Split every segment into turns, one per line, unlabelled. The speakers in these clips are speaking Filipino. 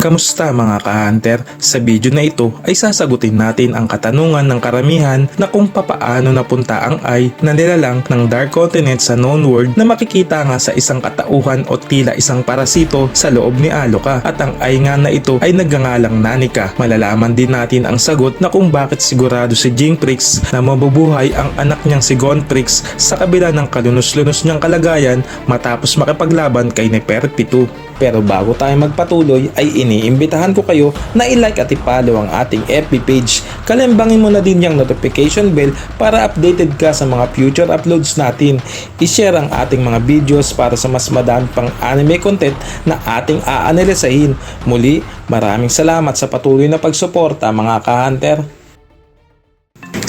Kamusta mga ka-hunter? Sa video na ito ay sasagutin natin ang katanungan ng karamihan na kung papaano napunta ang ay na nilalang ng Dark Continent sa known world na makikita nga sa isang katauhan o tila isang parasito sa loob ni Aloka at ang ay nga na ito ay nagngangalang Nanika. Malalaman din natin ang sagot na kung bakit sigurado si Jinxprix na mabubuhay ang anak niyang si Gonprix sa kabila ng kalunos-lunos niyang kalagayan matapos makipaglaban kay Neferpitu. Pero bago tayo magpatuloy ay iniimbitahan ko kayo na i-like at i-follow ang ating FB page. Kalembangin mo na din yung notification bell para updated ka sa mga future uploads natin. I-share ang ating mga videos para sa mas madami pang anime content na ating aanalisahin. Muli, maraming salamat sa patuloy na pagsuporta mga ka-hunter.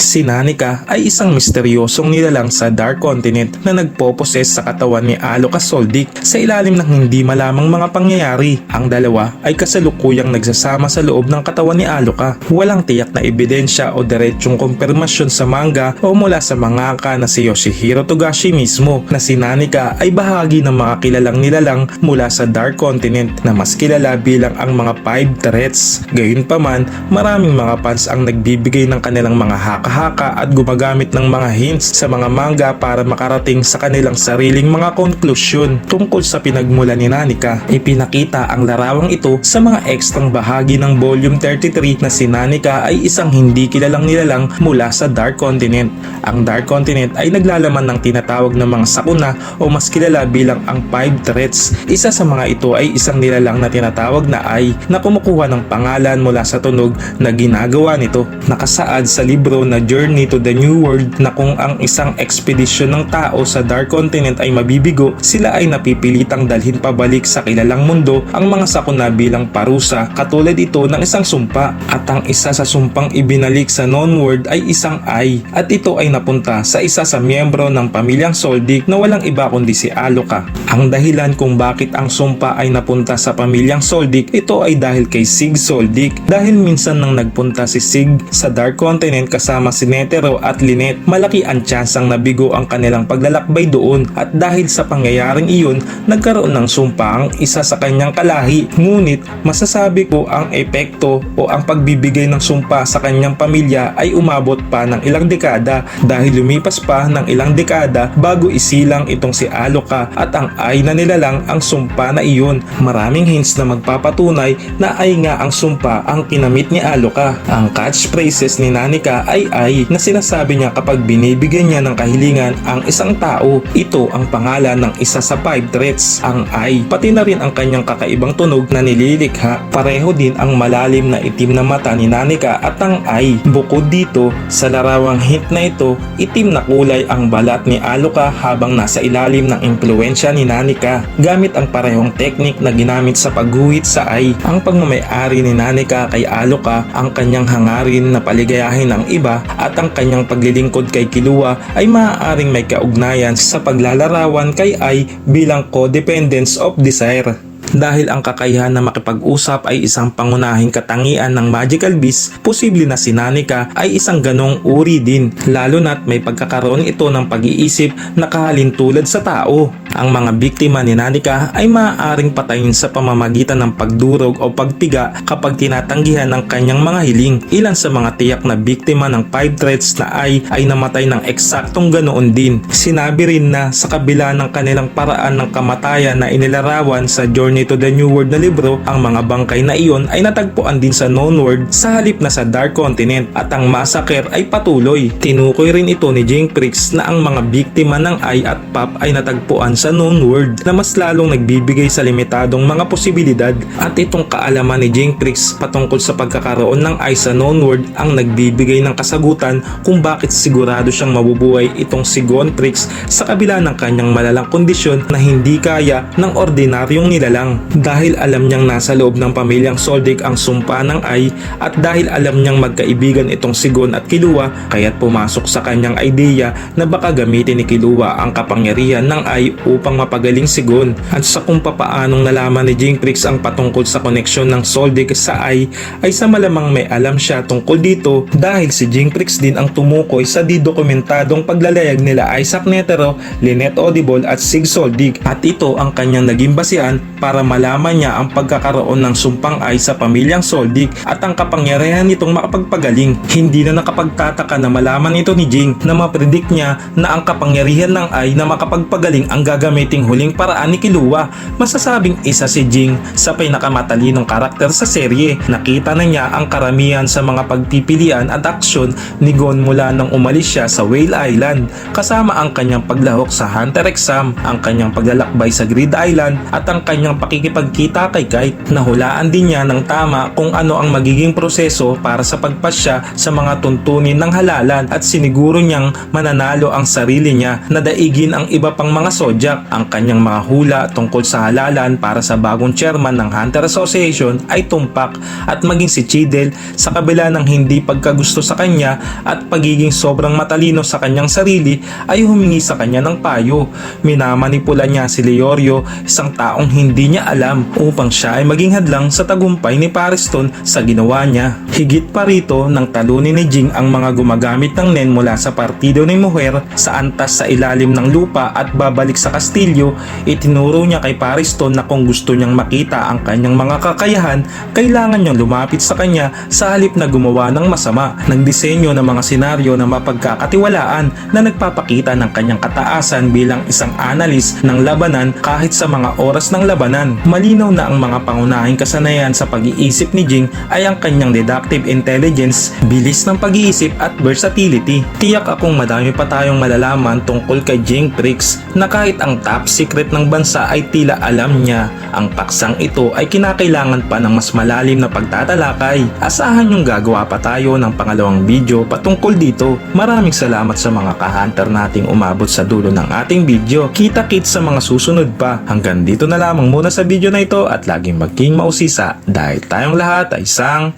Si Nanika ay isang misteryosong nilalang sa Dark Continent na nagpoposes sa katawan ni Aloka Soldic sa ilalim ng hindi malamang mga pangyayari. Ang dalawa ay kasalukuyang nagsasama sa loob ng katawan ni Aloka. Walang tiyak na ebidensya o diretsyong kumpirmasyon sa manga o mula sa mangaka na si Yoshihiro Togashi mismo na si Nanika ay bahagi ng mga kilalang nilalang mula sa Dark Continent na mas kilala bilang ang mga Five Threats. Gayunpaman, maraming mga fans ang nagbibigay ng kanilang mga haka-haka at gumagamit ng mga hints sa mga manga para makarating sa kanilang sariling mga konklusyon tungkol sa pinagmula ni Nanika. Ipinakita ang larawang ito sa mga ekstrang bahagi ng Volume 33 na si Nanika ay isang hindi kilalang nilalang mula sa Dark Continent. Ang Dark Continent ay naglalaman ng tinatawag na mga sakuna o mas kilala bilang ang Five Threats. Isa sa mga ito ay isang nilalang na tinatawag na ay na kumukuha ng pangalan mula sa tunog na ginagawa nito. Nakasaad sa libro na Journey to the New World na kung ang isang ekspedisyon ng tao sa Dark Continent ay mabibigo, sila ay napipilitang dalhin pabalik sa kilalang mundo ang mga sakuna bilang parusa katulad ito ng isang sumpa. At ang isa sa sumpang ibinalik sa known world ay isang ay. At ito ay napunta sa isa sa miyembro ng pamilyang Soldic na walang iba kundi si Aloka. Ang dahilan kung bakit ang sumpa ay napunta sa pamilyang Soldic ito ay dahil kay Sig Soldic. Dahil minsan nang nagpunta si Sig sa Dark Continent kasama si Netero at Lynette, malaki ang tsansang nabigo ang kanilang paglalakbay doon at dahil sa pangyayaring iyon, nagkaroon ng sumpa ang isa sa kanyang kalahi. Ngunit masasabi ko ang epekto o ang pagbibigay ng sumpa sa kanyang pamilya ay umabot pa ng ilang dekada dahil lumipas pa ng ilang dekada bago isilang itong si Aloka at ang ay na nilalang ang sumpa na iyon. Maraming hints na magpapatunay na ay nga ang sumpa ang kinamit ni Aloka. Ang catchphrases ni Nanika ay ay na sinasabi niya kapag binibigyan niya ng kahilingan ang isang tao. Ito ang pangalan ng isa sa five threats, ang ay. Pati na rin ang kanyang kakaibang tunog na nililikha. Pareho din ang malalim na itim na mata ni Nanika at ang ay. Bukod dito, sa larawang hint na ito, itim na kulay ang balat ni Aloka habang nasa ilalim ng impluensya ni Nanika. Gamit ang parehong teknik na ginamit sa pagguhit sa ay. Ang pagmamayari ni Nanika kay Aloka, ang kanyang hangarin na paligayahin ng iba at ang kanyang paglilingkod kay Kilua ay maaaring may kaugnayan sa paglalarawan kay Ai bilang codependence of desire. Dahil ang kakayahan na makipag-usap ay isang pangunahing katangian ng magical beast, posible na si Nanika ay isang ganong uri din, lalo na't may pagkakaroon ito ng pag-iisip na kahalintulad sa tao. Ang mga biktima ni Nanika ay maaaring patayin sa pamamagitan ng pagdurog o pagpiga kapag tinatanggihan ng kanyang mga hiling. Ilan sa mga tiyak na biktima ng five threats na ay ay namatay ng eksaktong ganoon din. Sinabi rin na sa kabila ng kanilang paraan ng kamatayan na inilarawan sa Journey to the New World na libro, ang mga bangkay na iyon ay natagpuan din sa known world sa halip na sa Dark Continent at ang massacre ay patuloy. Tinukoy rin ito ni Jinxprix na ang mga biktima ng Ai at Pop ay natagpuan sa known world na mas lalong nagbibigay sa limitadong mga posibilidad at itong kaalaman ni Jinxprix patungkol sa pagkakaroon ng Ai sa known world ang nagbibigay ng kasagutan kung bakit sigurado siyang mabubuhay itong si Gontrix sa kabila ng kanyang malalang kondisyon na hindi kaya ng ordinaryong nilalang. Dahil alam niyang nasa loob ng pamilyang Soldic ang sumpa ng Ai at dahil alam niyang magkaibigan itong si Gon at Kilua kaya't pumasok sa kanyang idea na baka gamitin ni Kilua ang kapangyarihan ng Ai upang mapagaling si Gon at sa kung papaanong nalaman ni Jinxprix ang patungkol sa koneksyon ng Soldic sa Ai ay sa malamang may alam siya tungkol dito dahil si Jinxprix din ang tumukoy sa di dokumentadong paglalayag nila Isaac Netero, Lynette Audible at Sig Soldic at ito ang kanyang naging basihan para malaman niya ang pagkakaroon ng sumpang ay sa pamilyang Soldik at ang kapangyarihan nitong makapagpagaling. Hindi na nakapagtataka na malaman ito ni Jing na mapredict niya na ang kapangyarihan ng ay na makapagpagaling ang gagamiting huling paraan ni Kilua. Masasabing isa si Jing sa pinakamatalinong karakter sa serye. Nakita na niya ang karamihan sa mga pagpipilian at aksyon ni Gon mula nang umalis siya sa Whale Island kasama ang kanyang paglahok sa Hunter exam, ang kanyang paglalakbay sa Grid Island at ang kanyang pakikipagkita kay Kite. Nahulaan din niya ng tama kung ano ang magiging proseso para sa pagpasya sa mga tuntunin ng halalan at siniguro niyang mananalo ang sarili niya na daigin ang iba pang mga sodyak. Ang kanyang mga hula tungkol sa halalan para sa bagong chairman ng Hunter Association ay tumpak at maging si Chidel sa kabila ng hindi pagkagusto sa kanya at pagiging sobrang matalino sa kanyang sarili ay humingi sa kanya ng payo. Minamanipula niya si Leorio, isang taong hindi niya alam upang siya ay maging hadlang sa tagumpay ni Pariston sa ginawa niya. Higit pa rito nang talunin ni Jing ang mga gumagamit ng Nen mula sa partido ni Mujer sa antas sa ilalim ng lupa at babalik sa kastilyo, itinuro niya kay Pariston na kung gusto niyang makita ang kanyang mga kakayahan, kailangan niyang lumapit sa kanya sa halip na gumawa ng masama. Nagdisenyo ng mga senaryo na mapagkakatiwalaan na nagpapakita ng kanyang kataasan bilang isang analis ng labanan kahit sa mga oras ng labanan. Malinaw na ang mga pangunahing kasanayan sa pag-iisip ni Jing ay ang kanyang deductive intelligence, bilis ng pag-iisip at versatility. Tiyak akong madami pa tayong malalaman tungkol kay Jing Tricks na kahit ang top secret ng bansa ay tila alam niya. Ang paksang ito ay kinakailangan pa ng mas malalim na pagtatalakay. Asahan yung gagawa pa tayo ng pangalawang video patungkol dito. Maraming salamat sa mga kahunter nating umabot sa dulo ng ating video. Kita-kits sa mga susunod pa. Hanggang dito na lamang muna sa video na ito at laging maging mausisa dahil tayong lahat ay isang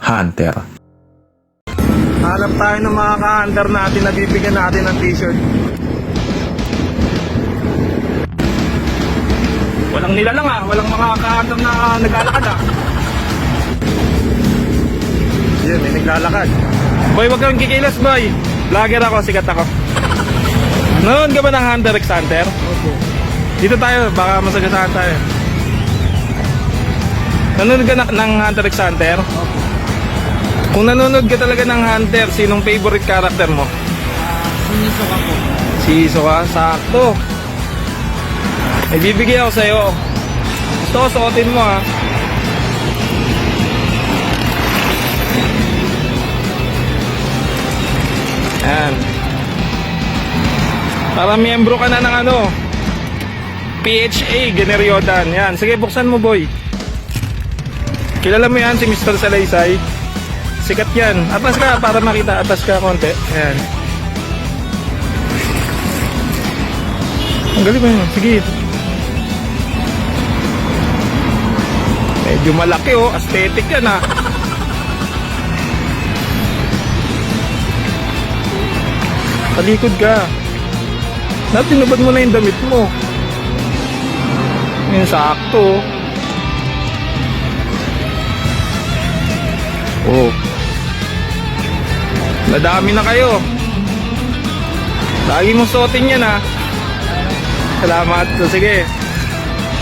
hunter. Hanap tayo ng mga ka-hunter natin na bibigyan natin ng t-shirt. Walang nila lang ah, walang mga ka-hunter na naglalakad ah. Yun, may naglalakad. Boy, wag kang kikilos, boy. Vlogger ako, sikat ako. Noon ka ba ng Hunter x Hunter?
Opo.
Dito tayo, baka masagasaan tayo. Nanonood ka na, ng Hunter x Hunter?
Opo.
Kung nanonood ka talaga ng Hunter, sinong favorite character mo?
Siniso ka po.
Si Isoka, sakto. May bibigyan ako sa'yo. Gusto ko suotin mo ha. Yan. Para miyembro ka na ng ano, PHA, Generyodan. Yan. Sige, buksan mo boy. Kilala mo yan si Mr. Salaysay? Sikat yan. Atas ka para makita. Atas ka konti. Yan. Ang galing ba yun? Sige. Medyo malaki oh. Aesthetic yan ah. Talikod ka. Natinubad mo na yung damit mo. Yung sakto. Oh. Nadami na kayo. Lagi mong suotin yan ah. Salamat. So, sige.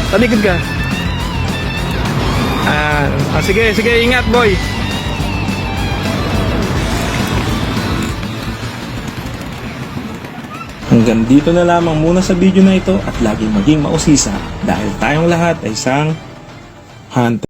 Talikod ka. Ah, ah, sige, sige, ingat boy. Hanggang dito na lamang muna sa video na ito at laging maging mausisa dahil tayong lahat ay isang hunter.